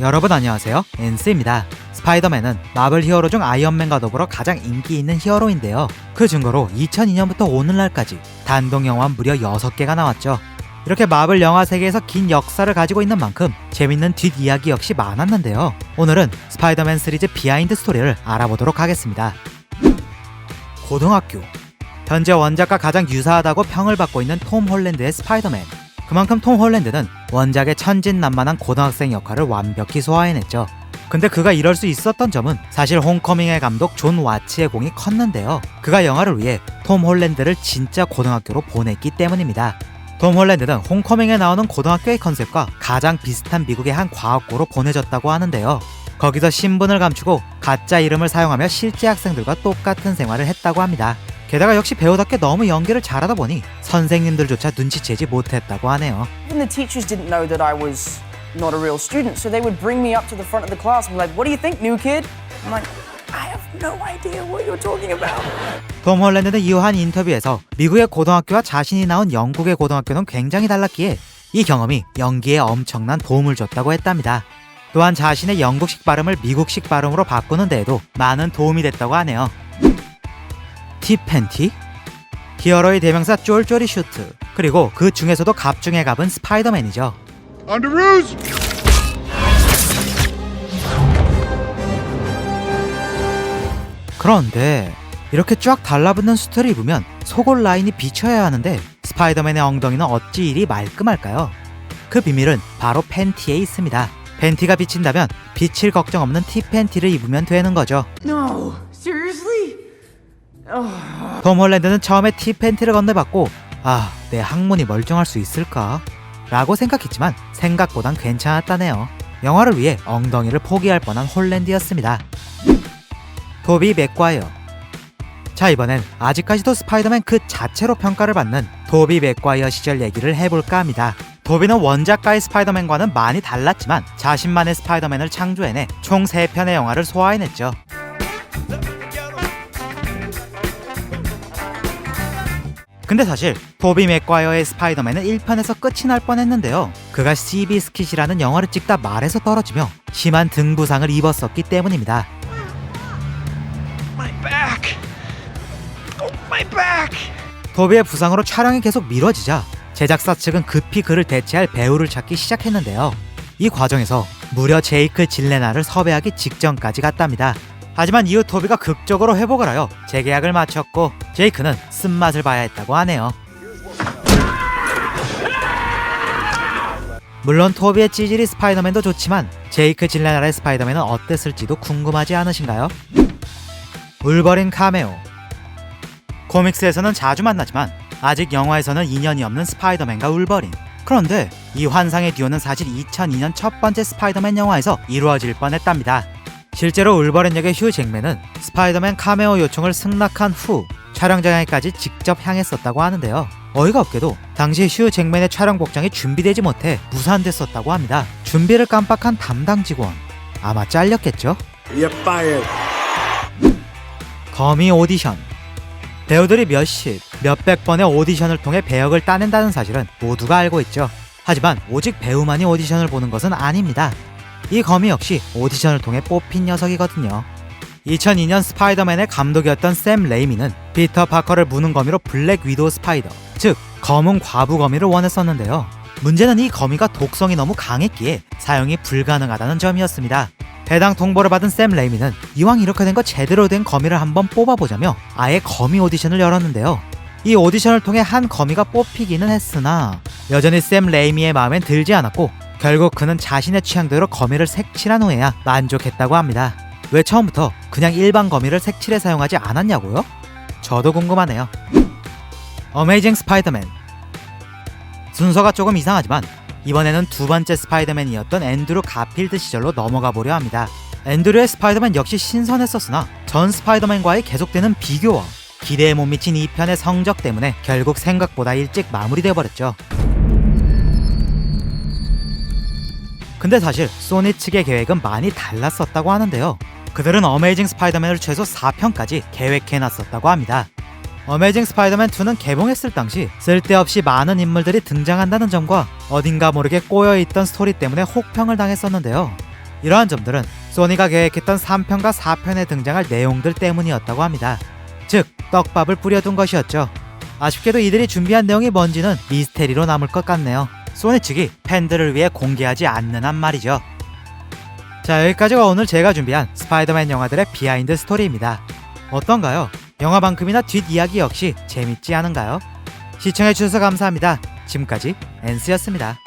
여러분 안녕하세요. 엔스입니다. 스파이더맨은 마블 히어로 중 아이언맨과 더불어 가장 인기 있는 히어로인데요. 그 증거로 2002년부터 오늘날까지 단독 영화 무려 6개가 나왔죠. 이렇게 마블 영화 세계에서 긴 역사를 가지고 있는 만큼 재밌는 뒷이야기 역시 많았는데요. 오늘은 스파이더맨 시리즈 비하인드 스토리를 알아보도록 하겠습니다. 고등학교 현재 원작과 가장 유사하다고 평을 받고 있는 톰 홀랜드의 스파이더맨 그만큼 톰 홀랜드는 원작의 천진난만한 고등학생 역할을 완벽히 소화해냈죠. 근데 그가 이럴 수 있었던 점은 사실 홈커밍의 감독 존 와츠의 공이 컸는데요. 그가 영화를 위해 톰 홀랜드를 진짜 고등학교로 보냈기 때문입니다. 톰 홀랜드는 홈커밍에 나오는 고등학교의 컨셉과 가장 비슷한 미국의 한 과학고로 보내졌다고 하는데요. 거기서 신분을 감추고 가짜 이름을 사용하며 실제 학생들과 똑같은 생활을 했다고 합니다. 게다가 역시 배우답게 너무 연기를 잘하다 보니 선생님들조차 눈치채지 못했다고 하네요. Even the teachers didn't know that I was not a real student, so they would bring me up to the front of the class and be like, What do you think, new kid? I'm like, I have no idea what you're talking about. 톰 홀랜드는 이후 한 인터뷰에서 미국의 고등학교와 자신이 나온 영국의 고등학교는 굉장히 달랐기에 이 경험이 연기에 엄청난 도움을 줬다고 했답니다. 또한 자신의 영국식 발음을 미국식 발음으로 바꾸는 데에도 많은 도움이 됐다고 하네요. 티팬티? 히어로의 대명사 쫄쫄이 슈트 그리고 그 중에서도 갑 중의 갑은 스파이더맨이죠. 그런데 이렇게 쫙 달라붙는 수트를 입으면 속옷 라인이 비쳐야 하는데 스파이더맨의 엉덩이는 어찌 이리 말끔할까요? 그 비밀은 바로 팬티에 있습니다. 팬티가 비친다면 비칠 걱정 없는 티 팬티를 입으면 되는 거죠. No, seriously? 톰 홀랜드는 처음에 티 팬티를 건네받고 아, 내 항문이 멀쩡할 수 있을까? 라고 생각했지만 생각보단 괜찮았다네요. 영화를 위해 엉덩이를 포기할 뻔한 홀랜드였습니다. 도비 맥과이어 자 이번엔 아직까지도 스파이더맨 그 자체로 평가를 받는 도비 맥과이어 시절 얘기를 해볼까 합니다. 도비는 원작가의 스파이더맨과는 많이 달랐지만 자신만의 스파이더맨을 창조해내 총 3편의 영화를 소화해냈죠. 근데 사실 도비 맥과이어의 스파이더맨은 1편에서 끝이 날 뻔했는데요. 그가 CB 스킷이라는 영화를 찍다 말에서 떨어지며 심한 등 부상을 입었었기 때문입니다. My back! Oh, my back! 도비의 부상으로 촬영이 계속 미뤄지자 제작사 측은 급히 그를 대체할 배우를 찾기 시작했는데요. 이 과정에서 무려 제이크 질레나를 섭외하기 직전까지 갔답니다. 하지만 이후 토비가 극적으로 회복을 하여 재계약을 마쳤고 제이크는 쓴맛을 봐야 했다고 하네요. 물론 토비의 찌질이 스파이더맨도 좋지만 제이크 질레나의 스파이더맨은 어땠을지도 궁금하지 않으신가요? 울버린 카메오 코믹스에서는 자주 만나지만 아직 영화에서는 인연이 없는 스파이더맨과 울버린. 그런데 이 환상의 듀오는 사실 2002년 첫 번째 스파이더맨 영화에서 이루어질 뻔했답니다. 실제로 울버린 역의 휴 잭맨은 스파이더맨 카메오 요청을 승낙한 후 촬영장에까지 직접 향했었다고 하는데요. 어이가 없게도 당시 휴 잭맨의 촬영 복장이 준비되지 못해 무산됐었다고 합니다. 준비를 깜빡한 담당 직원. 아마 잘렸겠죠? You're fired. 거미 오디션 배우들이 몇십, 몇백 번의 오디션을 통해 배역을 따낸다는 사실은 모두가 알고 있죠. 하지만 오직 배우만이 오디션을 보는 것은 아닙니다. 이 거미 역시 오디션을 통해 뽑힌 녀석이거든요. 2002년 스파이더맨의 감독이었던 샘 레이미는 피터 파커를 무는 거미로 블랙 위도우 스파이더, 즉 검은 과부 거미를 원했었는데요. 문제는 이 거미가 독성이 너무 강했기에 사용이 불가능하다는 점이었습니다. 해당 통보를 받은 샘 레이미는 이왕 이렇게 된 거 제대로 된 거미를 한번 뽑아보자며 아예 거미 오디션을 열었는데요. 이 오디션을 통해 한 거미가 뽑히기는 했으나 여전히 샘 레이미의 마음엔 들지 않았고 결국 그는 자신의 취향대로 거미를 색칠한 후에야 만족했다고 합니다. 왜 처음부터 그냥 일반 거미를 색칠해 사용하지 않았냐고요? 저도 궁금하네요. 어메이징 스파이더맨 순서가 조금 이상하지만 이번에는 두 번째 스파이더맨이었던 앤드루 가필드 시절로 넘어가 보려 합니다. 앤드루의 스파이더맨 역시 신선했었으나 전 스파이더맨과의 계속되는 비교와 기대에 못 미친 2편의 성적 때문에 결국 생각보다 일찍 마무리돼 버렸죠. 근데 사실 소니 측의 계획은 많이 달랐었다고 하는데요. 그들은 어메이징 스파이더맨을 최소 4편까지 계획해놨었다고 합니다. 어메이징 스파이더맨 2는 개봉했을 당시 쓸데없이 많은 인물들이 등장한다는 점과 어딘가 모르게 꼬여있던 스토리 때문에 혹평을 당했었는데요. 이러한 점들은 소니가 계획했던 3편과 4편에 등장할 내용들 때문이었다고 합니다. 즉, 떡밥을 뿌려둔 것이었죠. 아쉽게도 이들이 준비한 내용이 뭔지는 미스테리로 남을 것 같네요. 소니 측이 팬들을 위해 공개하지 않는 한 말이죠. 자, 여기까지가 오늘 제가 준비한 스파이더맨 영화들의 비하인드 스토리입니다. 어떤가요? 영화만큼이나 뒷이야기 역시 재밌지 않은가요? 시청해주셔서 감사합니다. 지금까지 엔스였습니다.